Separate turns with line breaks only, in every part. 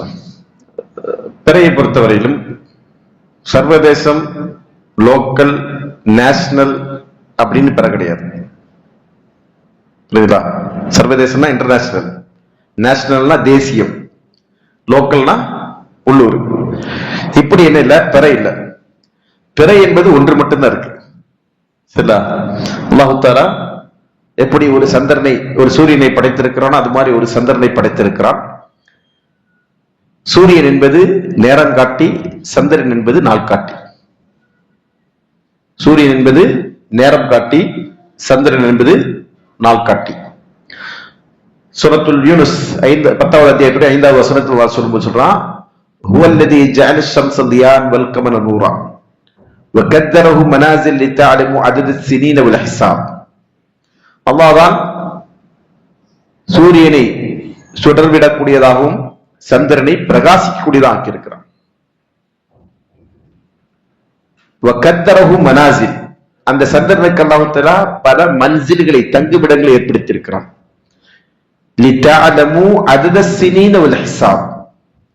சொல்லலாம் பிறையை பொறுத்தவரையிலும் சர்வதேசம் லோக்கல் நேஷனல் அப்படின்னு பிற கிடையாது. புரியுதா சர்வதேசம்னா இன்டர்நேஷனல் நேஷனல்னா தேசியம். லோக்கல்னா உள்ளூர். இப்படி என்ன இல்ல? பிறை இல்ல. பிறை என்பது ஒன்று மட்டும்தான் இருக்கு. சரிங்களா? அல்லாஹு எப்படி ஒரு சந்திரனை ஒரு சூரியனை படைத்திருக்கிறானோ அது மாதிரி ஒரு சந்திரனை படைத்திருக்கிறான். சூரியன் என்பது நேரம் காட்டி சந்திரன் என்பது நாள் காட்டி சூரியன் என்பது நேரம் காட்டி சந்திரன் என்பது நாள் காட்டி சூரத்துல் யூனுஸ் ஐந்து பத்தாவது அத்தியாயத்துடைய ஐந்தாவது வசனத்தில் அல்லாஹ் சொல்லும்போது சொல்றான் هو الذي جعل الشمس ضياء والقمر نورا وقدره منازل لتعلموا عدد السنين والحساب அல்லாஹ் தான் சூரியனை சுடர்விடக்கூடியதாகவும் சந்திரனை பிரகாசிக்கக்கூடியதாக ஆக்கியிருக்கிறான் வக்கத்தரகு மனாசில் அந்த சந்திரனுக்கு அல்லாஹ் பல மன்சில்களை தங்குமிடங்களை ஏற்படுத்தியிருக்கிறான்.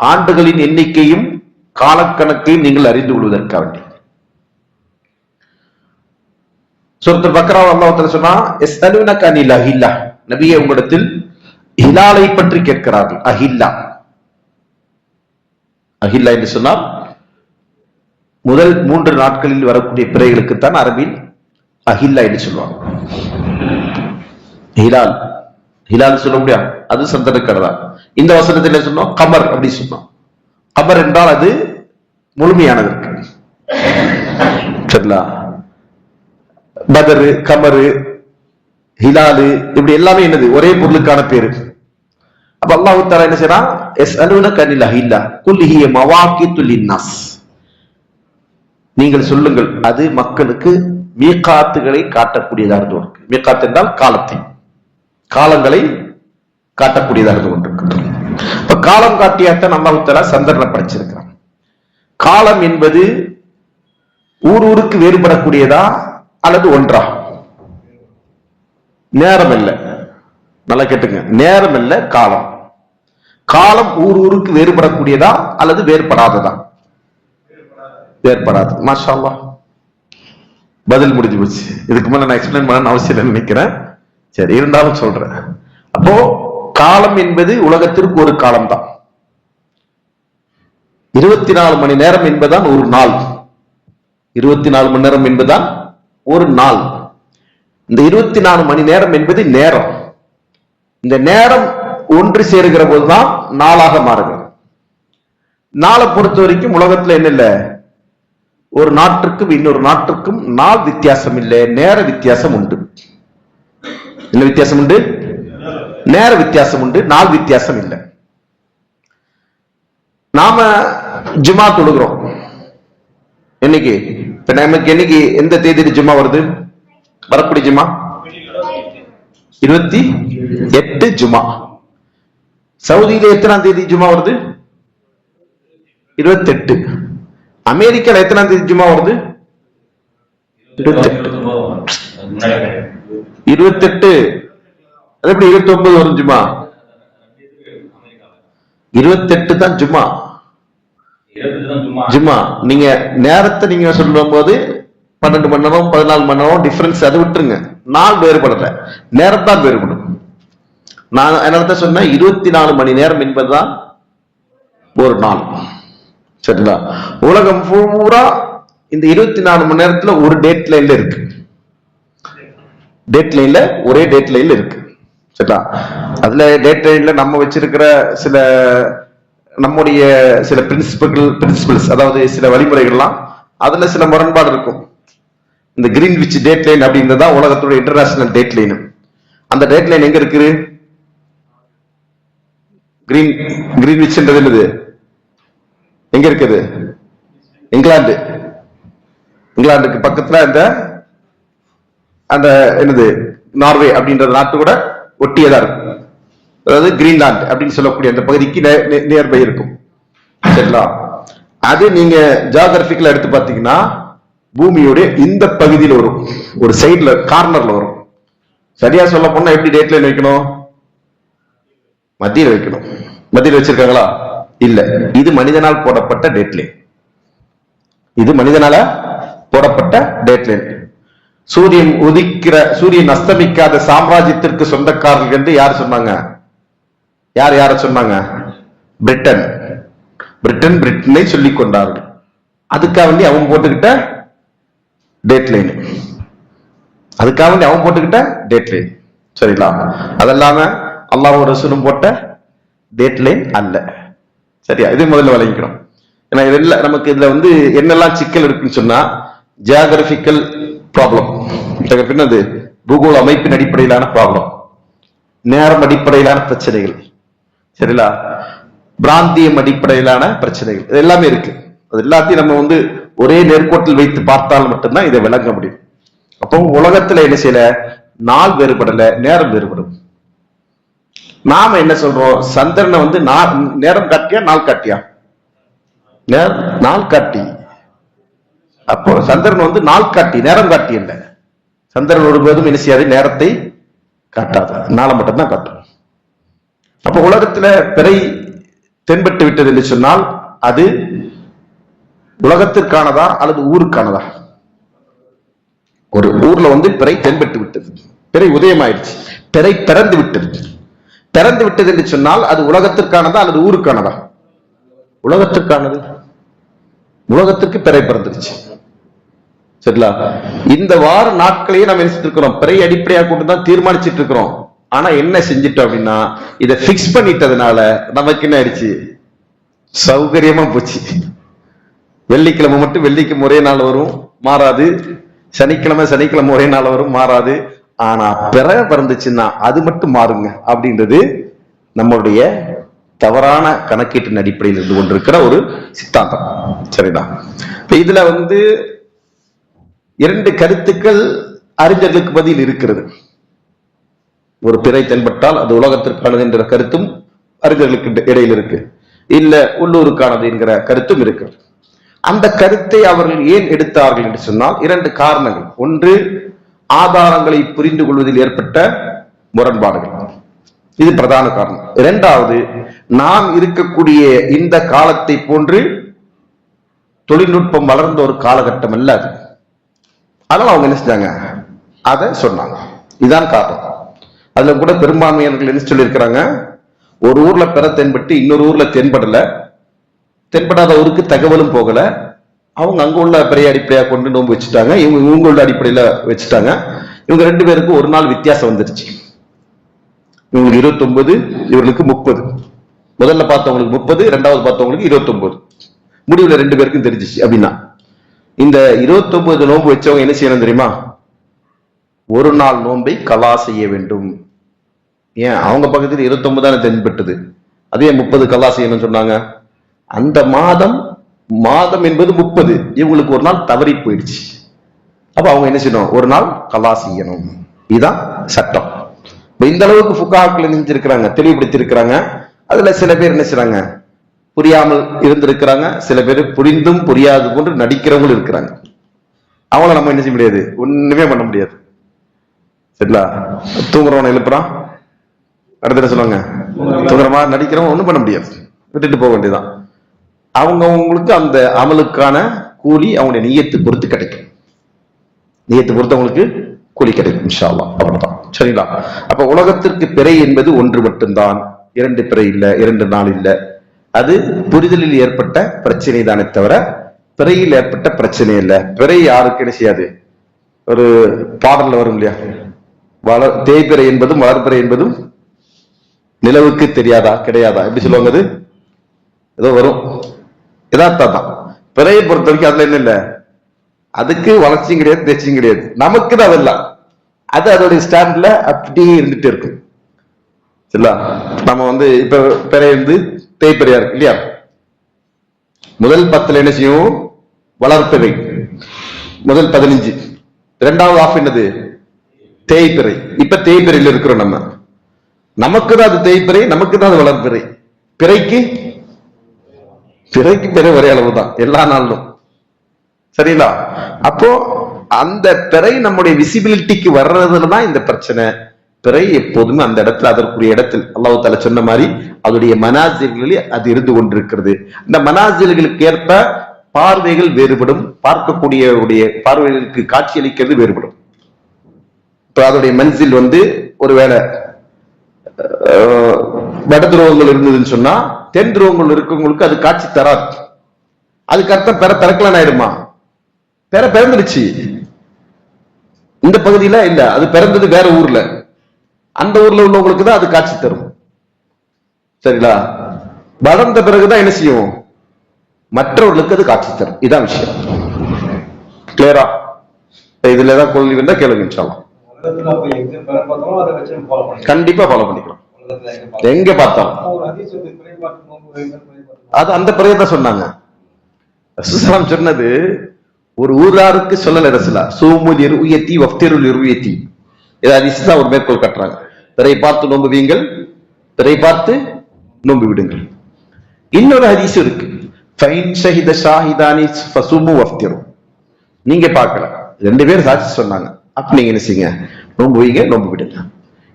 ஆண்டுகளின் எண்ணிக்கையும் காலக்கணக்கையும் நீங்கள் அறிந்து கொள்வதற்காக வேண்டி. சொத்து பக்ரா அல்லாஹ் சொன்னா சொன்னா எஸ்அலுனக அனில் அஹில்லா. நபியே உங்களிடத்தில் ஹிலாலை பற்றி கேட்கிறார்கள். அஹில்லா. அஹில்லா என்று சொன்னால் முதல் மூன்று நாட்களில் வரக்கூடிய பிறைகளுக்குத்தான் அரபில் அஹில்லா என்று சொல்லுவாங்க. ஹிலால். ஹிலால் சொல்ல முடியாது. அது சந்திரக்கடதா இந்த வசனத்தில் சொன்னோம்? கமர் அப்படி சொன்னோம். கமர் என்றால் அது முழுமையானதற்கு சரிங்களா? பதரு கமரு ஹிலாலு இப்படி எல்லாமே என்னது? ஒரே பொருளுக்கான பேரு. அப்ப அல்லாஹு தஆலா என்ன செய்யறான் எஸ் அலுன கனில் அஹில்லா குல்லிஹிய மவாக்கித்துல் லின்னாஸ் நீங்கள் சொல்லுங்கள் அது மக்களுக்கு மீகாத்துகளை காட்டக்கூடியதாக இருந்து கொண்டு மீகாத்து என்றால் காலத்தை. காலங்களை காட்டக்கூடியதாக இருந்து ஒன்று இப்ப காலம் காட்டியாத்தான் அல்லாஹு தஆலா படைச்சிருக்கிறான். காலம் என்பது ஊர் ஊருக்கு வேறுபடக்கூடியதா அல்லது ஒன்றா? நேரம் இல்லை. நல்லா கேட்டுங்க. நேரம் இல்ல காலம். காலம் ஊர் ஊருக்கு வேறுபடக்கூடியதா அல்லது வேறுபடாததா? வேறுபடாது. மாஷா பதில் முடிஞ்சு போச்சு. இதுக்கு மேல நான் எக்ஸ்பிளைன் பண்ண அவசியம் இல்லைன்னு நினைக்கிறேன். சரி இருந்தாலும் சொல்றேன். அப்போ காலம் என்பது உலகத்திற்கு ஒரு காலம் தான் இருபத்தி நாலு மணி நேரம் என்பதுதான் ஒரு நாள். இருபத்தி நாலு மணி நேரம் என்பதுதான் ஒரு நாள். இந்த இருபத்தி நாலு மணி நேரம் என்பது நேரம். இந்த நேரம் ஒன்று சேருகிற போதுதான் நாளாக மாறுகிறது. நாளை பொறுத்த வரைக்கும் உலகத்துல என்ன இல்லை? ஒரு நாட்டுக்கும் இன்னொரு நாட்டுக்கும் நாள் வித்தியாசம் இல்லை நேர வித்தியாசம் உண்டு. என்ன வித்தியாசம் உண்டு? நேர வித்தியாசம் உண்டு நாள் வித்தியாசம் இல்லை. நாம ஜுமா தொழுகிறோம். என்னைக்கு? இப்ப நமக்கு என்னைக்கு எந்த தேதியில ஜுமா வருது? வரக்கூடிய ஜுமா இருபத்தி எட்டு ஜுமா சவுதியில எத்தனாம் தேதி ஜுமா வருது? இருபத்தி எட்டு அமெரிக்கால எத்தனாம் தேதி ஜுமா வருது? இருபத்தெட்டு. அது எப்படி இருபத்தி ஒன்பது வரும் ஜுமா இருபத்தெட்டு தான் ஜுமா ஜுமா நீங்க நேரத்தை நீங்க சொல்லும் போது பன்னெண்டு மணி நேரம் பதினாலு மணி நேரம் டிஃபரன்ஸ் அதை விட்டுருங்க. நாள் வேறுபடல. நேரம் தான் வேறுபடும். நான் அதனால தான் சொன்னேன்? இருபத்தி நாலு மணி நேரம் என்பதுதான் ஒரு நாள். சரிங்களா? உலகம் பூரா இந்த இருபத்தி நாலு மணி நேரத்துல ஒரு டேட் லைன்ல இருக்கு. டேட் லைன்ல ஒரே டேட் லைன்ல இருக்கு. சரிங்களா? அதுல டேட் லைன்ல நம்ம வச்சிருக்கிற சில நம்முடைய சில பிரின்சிபல் பிரின்சிபல்ஸ் அதாவது சில வழிமுறைகள்லாம் அதுல சில முரண்பாடு இருக்கும். இந்த கிரீன் விச் டேட் லைன் அப்படின்றது தான் உலகத்தோட இன்டர்நேஷனல் டேட் லைன் அந்த டேட் லைன் எங்க இருக்குது கிரீன் கிரீன் என்னது? எங்க இருக்குது? இங்கிலாந்து. இங்கிலாந்துக்கு பக்கத்துல இந்த அந்த என்னது நார்வே அப்படின்ற நாட்டு கூட ஒட்டியதா இருக்கும். அதாவது கிரீன்லாந்து அப்படின்னு சொல்லக்கூடிய அந்த பகுதிக்கு நியர்பை இருக்கும். சரிங்களா? அது நீங்க ஜியாகிரபிக்கல எடுத்து பார்த்தீங்கன்னா பூமியோடைய இந்த பகுதியில் வரும். ஒரு சைட்ல கார்னர்ல வரும். சரியா சொல்ல போனா எப்படி டேட்ல வைக்கணும்? மத்தியில் வைக்கணும். மத்தியில் வச்சிருக்காங்களா? இல்ல. இது மனிதனால் போடப்பட்ட டேட்லைன் இது மனிதனால போடப்பட்ட டேட்லைன் சூரியன் உதிக்கிற சூரியன் அஸ்தமிக்காத சாம்ராஜ்யத்திற்கு சொந்தக்காரர்கள் என்று யார் சொன்னாங்க? யார் யார சொன்னாங்க? பிரிட்டன். பிரிட்டன் பிரிட்டனை சொல்லிக் கொண்டார்கள். அதுக்காக வேண்டி அவன் போட்டுக்கிட்ட டேட்லைன் அதுக்காக வேண்டி அவன் போட்டுக்கிட்ட டேட்லைன் சரிங்களா? அதெல்லாம அல்லாஹ் ரசூலும் போட்ட டேட்லைன் அல்ல. சரியா? இது முதல்ல வழங்கிக்கணும் ஏன்னா இதெல்லாம் நமக்கு இதுல வந்து என்னெல்லாம் சிக்கல் இருக்குன்னு சொன்னா ஜியாகிரபிக்கல் ப்ராப்ளம் என்னது பூகோள அமைப்பின் அடிப்படையிலான ப்ராப்ளம் நேரம் அடிப்படையிலான பிரச்சனைகள். சரிங்களா? பிராந்தியம் அடிப்படையிலான பிரச்சனைகள். இது எல்லாமே இருக்கு. அது எல்லாத்தையும் நம்ம வந்து ஒரே நேர்கோட்டில் வைத்து பார்த்தால் மட்டும்தான் இதை விளங்க முடியும். அப்போ உலகத்துல என்ன செய்யல? நாள் வேறுபடல நேரம் வேறுபடும். நாம என்ன சொல்றோம்? சந்திரனை வந்து நேரம் காட்டியா நாள் காட்டியா? நாள் காட்டி. அப்போ சந்திரன் வந்து நாள் காட்டி நேரம் காட்டி இல்ல சந்திரன் ஒருபோதும் என்ன செய்யாது? நேரத்தை காட்டாது. நாளை மட்டும்தான் காட்டும். அப்ப உலகத்துல பிறை தென்பட்டு விட்டது என்று சொன்னால் அது உலகத்திற்கானதா அல்லது ஊருக்கானதா? ஒரு ஊர்ல வந்து பிறை தென்பட்டு விட்டது. பிறை உதயமாயிடுச்சு. பிறை பிறந்து விட்டது. பிறந்து விட்டது என்று சொன்னால் அது உலகத்திற்கானதா அல்லது ஊருக்கானதா? உலகத்திற்கானது. உலகத்திற்கு பிறை பிறந்துருச்சு சரிங்களா? இந்த வார நாட்களையே நம்ம என்ன இருக்கிறோம் பிறை அடிப்படையாக கொண்டு தான் தீர்மானிச்சிட்டு இருக்கிறோம். ஆனா என்ன செஞ்சிட்டோம் அப்படின்னா இதை பிக்ஸ் பண்ணிட்டதுனால நமக்கு என்ன ஆயிடுச்சு? சௌகரியமா போச்சு. வெள்ளிக்கிழமை மட்டும் வெள்ளிக்கு ஒரே நாள் வரும் மாறாது. சனிக்கிழமை சனிக்கிழமை ஒரே நாள் வரும் மாறாது. ஆனா பிற பிறந்துச்சுன்னா அது மட்டும் மாறுங்க அப்படின்றது நம்மளுடைய தவறான கணக்கீட்டின் அடிப்படையில் இருந்து கொண்டிருக்கிற ஒரு சித்தாந்தம். சரிதா? இப்ப இதுல வந்து இரண்டு கருத்துக்கள் அறிஞர்களுக்கு பதில் இருக்கிறது. ஒரு பிறை தென்பட்டால் அது உலகத்திற்கானது என்ற கருத்தும் அறிஞர்களுக்கு இடையில் இருக்கு. இல்ல உள்ளூருக்கானது என்கிற கருத்தும் இருக்கு. அந்த கருத்தை அவர்கள் ஏன் எடுத்தார்கள் என்று சொன்னால் இரண்டு காரணங்கள். ஒன்று ஆதாரங்களை புரிந்து கொள்வதில் ஏற்பட்ட முரண்பாடுகள். இது பிரதான காரணம். இரண்டாவது நாம் இருக்கக்கூடிய இந்த காலத்தை போன்று தொழில்நுட்பம் வளர்ந்த ஒரு காலகட்டம் அல்ல அது. அதனால அவங்க என்ன செஞ்சாங்க? அதை சொன்னாங்க. இதுதான் காரணம். அதுல கூட பெரும்பான்மையினர்கள் என்ன சொல்லியிருக்கிறாங்க? ஒரு ஊர்ல பெற தென்பட்டு இன்னொரு ஊர்ல தென்படல. தென்படாத ஊருக்கு தகவலும் போகல. அவங்க அங்கே உள்ள பெரிய அடிப்படையாக கொண்டு நோன்பு வச்சுட்டாங்க. இவங்க இவங்க உள்ள வச்சுட்டாங்க. இவங்க ரெண்டு பேருக்கும் ஒரு நாள் வித்தியாசம் வந்துருச்சு இவங்களுக்கு இருபத்தொன்பது இவர்களுக்கு முப்பது. முதல்ல பார்த்தவங்களுக்கு முப்பது ரெண்டாவது பார்த்தவங்களுக்கு இருபத்தொன்பது. முடிவில் ரெண்டு பேருக்கும் தெரிஞ்சிச்சு அப்படின்னா. இந்த இருபத்தொன்பது நோன்பு வச்சவங்க என்ன செய்யணும் தெரியுமா? ஒரு நாள் நோன்பை கலா செய்ய வேண்டும். ஏன்? அவங்க பக்கத்தில் இருபத்தொன்பது தானே தென்பட்டது. அதே முப்பது கலா செய்யணும்னு சொன்னாங்க. அந்த மாதம் மாதம் என்பது முப்பது. இவங்களுக்கு ஒரு நாள் தவறி போயிடுச்சு. அப்ப அவங்க என்ன செய்யணும்? ஒரு நாள் கலா செய்யணும். இதுதான் சட்டம். இந்த அளவுக்கு புக்காக்கள் நெஞ்சிருக்கிறாங்க தெளிவுபடுத்தி இருக்கிறாங்க அதுல சில பேர் என்ன செய்யறாங்க புரியாமல் இருந்திருக்கிறாங்க. சில பேர் புரிந்தும் புரியாது போன்று நடிக்கிறவங்களும் இருக்கிறாங்க. அவங்கள நம்ம என்ன செய்ய முடியாது? ஒண்ணுமே பண்ண முடியாது. சரிங்களா? தூங்குறவனை எழுப்புறான். அடுத்த என்ன சொல்லுவாங்க? தூங்குறமா நடிக்கிறவன் ஒண்ணும் பண்ண முடியாது. விட்டுட்டு போக வேண்டியதுதான். அவங்கவுங்களுக்கு அந்த அமலுக்கான கூலி அவங்களுடைய நீயத்தை பொறுத்து கிடைக்கும். நீயத்தை பொறுத்து அவங்களுக்கு கூலி கிடைக்கும் இன்ஷா அவ்வளவுதான். சரிங்களா? அப்ப உலகத்திற்கு பிறை என்பது ஒன்று மட்டும்தான். இரண்டு பிறை இல்லை இரண்டு நாள் இல்லை. அது புரிதலில் ஏற்பட்ட பிரச்சனை தானே தவிர பிறையில் ஏற்பட்ட பிரச்சனை இல்லை. பிறை யாருக்கு என்ன செய்யாது? ஒரு பாடல்ல வரும் இல்லையா? வளர் தேய்பிறை என்பதும் வளர்பிறை என்பதும் நிலவுக்கு தெரியாதா கிடையாதா? எப்படி சொல்லுவாங்க அது? ஏதோ வரும். யதார்த்தம். தான் பிறையை பொறுத்த வரைக்கும் அதுல என்ன இல்லை? அதுக்கு வளர்ச்சியும் கிடையாது தேர்ச்சியும் கிடையாது. நமக்கு தான் அதெல்லாம் அது அதோடைய ஸ்டாண்ட்ல அப்படியே இருந்துட்டு இருக்கும் சரிங்களா? நம்ம வந்து இப்ப பிறை வந்து தேய்பிறையா இருக்கு இல்லையா? முதல் பத்துல என்ன செய்யும்? வளர்ப்பிறை முதல் பதினஞ்சு. இரண்டாவது ஆஃப் என்னது? தேய்பிறை. இப்ப தேய்பிறையில் இருக்கிறோம் நம்ம. நமக்கு தான் அது தேய்பிறை நமக்கு தான் அது வளர்ப்பிறை பிறைக்கு பிறைக்கு பிறை ஒரே அளவு தான் எல்லா நாளிலும். சரிங்களா? அப்போ அந்த பிறை நம்முடைய விசிபிலிட்டிக்கு வர்றதுல தான் இந்த பிரச்சனை. பிறை எப்போதுமே அந்த இடத்துல அதற்குரிய இடத்தில். அல்லாஹு தாலா சொன்ன மாதிரி அதோடைய மனாசில்களில் அது இருந்து கொண்டிருக்கிறது. இந்த மனாசில்களுக்கு ஏற்ப பார்வைகள் வேறுபடும் பார்க்கக்கூடிய பார்வைகளுக்கு காட்சியளிக்கிறது வேறுபடும். இப்போ அதோடைய மனசில் வந்து ஒருவேளை வட துருவங்கள் இருந்ததுன்னு சொன்னா தென் துருவங்கள் இருக்கவங்களுக்கு அது காட்சி தராது. அதுக்கு அர்த்தம் பெற பிறக்கலாம் ஆயிடுமா? பெற பிறந்துருச்சு இந்த பகுதியில இல்ல அது பிறந்தது வேற ஊர்ல. அந்த ஊர்ல உள்ளவங்களுக்கு தான் அது காட்சி தரும். சரிங்களா? வளர்ந்த பிறகுதான் என்ன செய்யும்? மற்றவர்களுக்கு அது காட்சி தரும். இதான் விஷயம். கிளியரா இதுல ஏதாவது கொள்கை வந்தா கேளுங்க இன்ஷால்லாம் கண்டிப்பா ஃபாலோ பண்ணிக்கலாம்.
எங்க பார்த்தாலும்.
எங்க பார்த்தாலும்
ஆனா ஒரு ஹதீஸ் வந்து பிறை பார்த்து நோன்பு வைங்கள், பிறை பார்த்து
அது அந்த பிறகு தான் சொன்னாங்க. சொன்னது ஒரு ஊராருக்கு சொல்லல ரசூலா. சூமுல் இருயத்தி வஃப்திருல் இருயத்தி இது தான் ஒரு மேற்கோள் கட்டுறாங்க. பிறை பார்த்து நோன்பு வீங்கள் பிறை பார்த்து நோன்பு விடுங்கள். இன்னொரு ஹதீஸ் இருக்கு. ஃபைன் ஷஹித ஷாஹிதானி ஃபசுமு வஃப்திரு. நீங்க பார்க்கல ரெண்டு பேர் சாட்சி சொன்னாங்க. அப்ப நீங்க என்ன செய்யுங்க? நோன்பு வைங்க நோன்பு விடுங்க.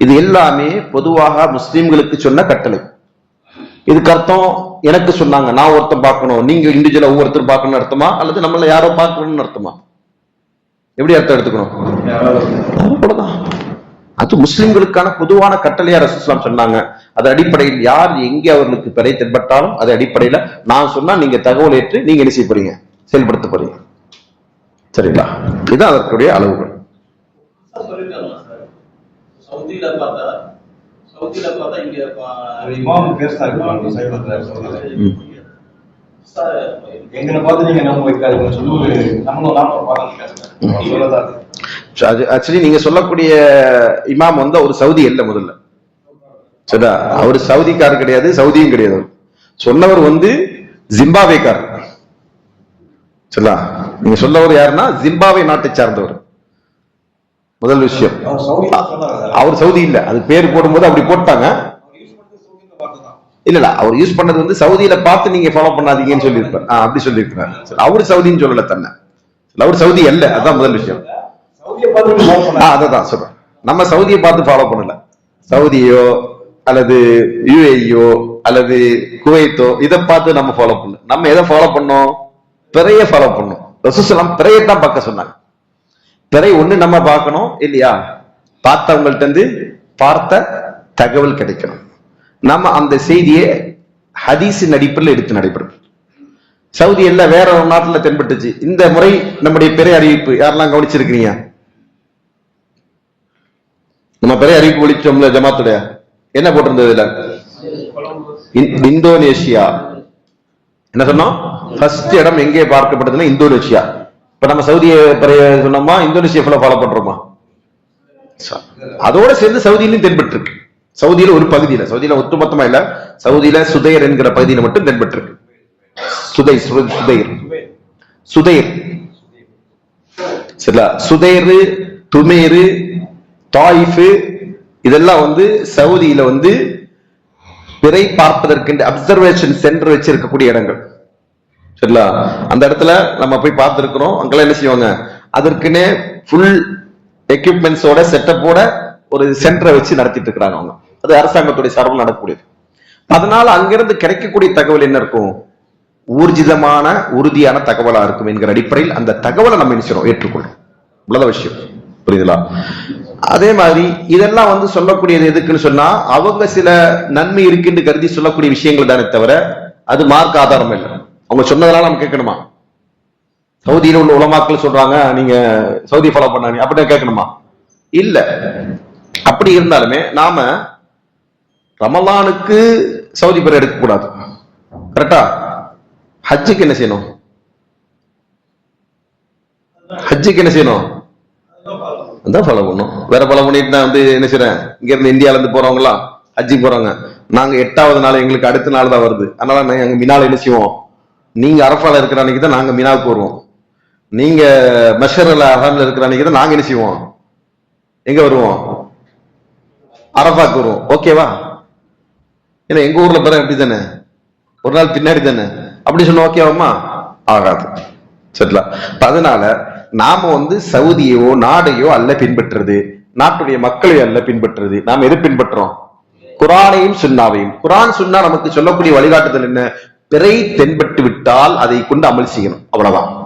இது எல்லாமே பொதுவாக முஸ்லிம்களுக்கு சொன்ன கட்டளை. இதுக்கு அர்த்தம் எனக்கு சொன்னாங்க நான் ஒருத்தன் பார்க்கணும் நீங்க இண்டிவிஜுவலா ஒவ்வொருத்தர் பார்க்கணும்னு அர்த்தமா? அல்லது நம்மள யாரோ பார்க்கணும்னு அர்த்தமா? எப்படி அர்த்தம் எடுத்துக்கணும்? அவ்வளவுதான் அது முஸ்லிம்களுக்கான பொதுவான கட்டளையா ரசூஸ்லாம் சொன்னாங்க. அது அடிப்படையில் யார் எங்கே அவர்களுக்கு பிறை தென்பட்டாலும் அது அடிப்படையில நான் சொன்னா நீங்க தகவல் ஏற்று நீங்க என்ன செய்ய போறீங்க? செயல்படுத்த போறீங்க. சரிங்களா? இதுதான் அதற்குடைய அளவுகள்
சொல்லிட்டாங்க சார் சவுதியில பார்த்தா சவுதியில பார்த்தா இங்க
இமாம் பேசினாரு பாருங்க, சைவத்துல சொல்றாரு.
ம்.
சார்
எங்களை பார்த்து நீங்க வைக்காதீங்கன்னு சொல்லி நம்மளும்.
அது ஆக்சுவலி நீங்க சொல்லக்கூடிய இமாம் வந்து ஒரு சவுதி இல்ல முதல்ல சரிதா அவர் சவுதிக்காரர் கிடையாது சவுதியும் கிடையாது அவர். சொன்னவர் வந்து ஜிம்பாவேக்காரர் சரிதா நீங்க சொல்லவர் யாருன்னா ஜிம்பாவே நாட்டை சார்ந்தவர் முதல் விஷயம்.
அவர்
சவுதி இல்ல. அது பேர் போடும்போது அப்படி போட்டாங்க. இல்ல அவர் யூஸ் பண்ணது வந்து சவுதியில பார்த்து நீங்க ஃபாலோ பண்ணாதீங்கன்னு சொல்லியிருப்பார். அப்படி சொல்லியிருக்கிறார். அவர் சவுதின்னு சொல்லல தன்னை. அவர் சவுதி அல்ல. அதான் முதல் விஷயம். அதான் சொல்றேன். நம்ம சவுதியை பார்த்து ஃபாலோ பண்ணல. சவுதியோ அல்லது யுஏஇயோ அல்லது குவைத்தோ இதை பார்த்து நம்ம ஃபாலோ பண்ணல. நம்ம எதை ஃபாலோ பண்ணோம்? பிறைய ஃபாலோ பண்ணோம். ரசூசலாம் பிறையை தான் பார்க்க சொன்னாங்க. பிறை ஒண்ணு நம்ம பார்க்கணும் இல்லையா? பார்த்தவங்கள்ட்ட இருந்து பார்த்த தகவல் கிடைக்கணும். நம்ம அந்த செய்தியை ஹதீஸின் அடிப்படையில் எடுத்து நடைபெறும். சவுதி எல்லாம் வேற ஒரு நாட்டுல தென்பட்டுச்சு. இந்த முறை நம்முடைய பிறை அறிவிப்பு யாரெல்லாம் கவனிச்சிருக்கிறீங்க? நம்ம பெரிய அறிவிப்பு ஒழிச்சோம்ல ஜமாத்துடைய? என்ன போட்டிருந்தது இதுல? இந்தோனேஷியா. என்ன சொன்னோம்? ஃபர்ஸ்ட் இடம் எங்கே பார்க்கப்பட்டதுன்னா இந்தோனேஷியா. இப்ப நம்ம சவுதிய சொன்னோமா இந்தோனேஷியா ஃபுல்லா ஃபாலோ பண்றோமா? அதோட சேர்ந்து சவுதியிலும் தென்பட்டு இருக்கு சவுதியில ஒரு பகுதியில சவுதியில ஒட்டுமொத்தமா இல்ல சவுதியில சுதைர் என்கிற பகுதியில மட்டும் தென்பட்டு இருக்கு சுதை சு- சுதைர். சுதைர். சரிங்களா? சுதைரு துமேரு தாயிஃபு இதெல்லாம் வந்து சவுதியில வந்து பிறை பார்ப்பதற்கு அப்சர்வேஷன் சென்டர் வச்சிருக்கக்கூடிய இடங்கள். சரிங்களா அந்த இடத்துல நம்ம போய் பார்த்துருக்குறோம். அங்கெல்லாம் என்ன செய்வாங்க? அதற்குன்னே ஃபுல் எக்யூப்மெண்ட்ஸோட செட்டப்போட ஒரு சென்டரை வச்சு நடத்திட்டு இருக்கிறாங்க அவங்க. அது அரசாங்கத்துடைய சார்பில் நடக்கக்கூடியது. அதனால அங்கிருந்து கிடைக்கக்கூடிய தகவல் என்ன இருக்கும்? ஊர்ஜிதமான உறுதியான தகவலா இருக்கும் என்கிற அடிப்படையில் அந்த தகவலை நம்ம என்ன செய்றோம் உள்ளத விஷயம் புரியுதுங்களா அதே மாதிரி இதெல்லாம் வந்து சொல்லக்கூடியது எதுக்குன்னு சொன்னா அவங்க சில நன்மை இருக்குன்னு கருதி சொல்லக்கூடிய விஷயங்கள் தானே தவிர அது மார்க் ஆதாரம் இல்லை. அவங்க சொன்னதெல்லாம் நம்ம கேட்கணுமா? சவுதியில உள்ள உலமாக்கள் சொல்றாங்க நீங்க சவுதி ஃபாலோ பண்ணாங்க அப்படின்னு கேட்கணுமா? இல்ல. அப்படி இருந்தாலுமே நாம ரமலானுக்கு சவுதி பேர் எடுக்க கூடாது கரெக்டா ஹஜ்ஜுக்கு என்ன செய்யணும்? ஹஜ்ஜுக்கு என்ன செய்யணும்? அதான் ஃபாலோ பண்ணும். வேற ஃபாலோ பண்ணிட்டு நான் வந்து என்ன செய்யறேன் இங்க இருந்து இந்தியால இருந்து போறவங்களா ஹஜ்ஜுக்கு போறாங்க. நாங்க எட்டாவது நாள் எங்களுக்கு அடுத்த நாள் தான் வருது. அதனால நாங்க மினால என்ன செய்வோம்? நீங்க அரஃபால இருக்கிற அன்னைக்கு தான் நாங்க மினாவுக்கு வருவோம். நீங்க மஷர்ல அஹம்ல இருக்கிற அன்னைக்கு தான் நாங்க என்ன செய்வோம்? எங்க வருவோம்? அரஃபாக்கு வருவோம். ஓகேவா ஏன்னா எங்க ஊர்ல பிறகு அப்படி தானே? ஒரு நாள் பின்னாடி தானே? அப்படி சொன்ன ஓகேவாமா ஆகாது. சரிங்களா? அதனால நாம வந்து சவுதியோ நாடையோ அல்ல பின்பற்றுறது. நாட்டுடைய மக்களையோ அல்ல பின்பற்றுறது. நாம் எது பின்பற்றோம் குரானையும் சுன்னாவையும் குரான் சுன்னா நமக்கு சொல்லக்கூடிய வழிகாட்டுதல் என்ன? பிறை தென்பட்டு விட்டால் அதை கொண்டு அமல் செய்யணும். அவ்வளவுதான்.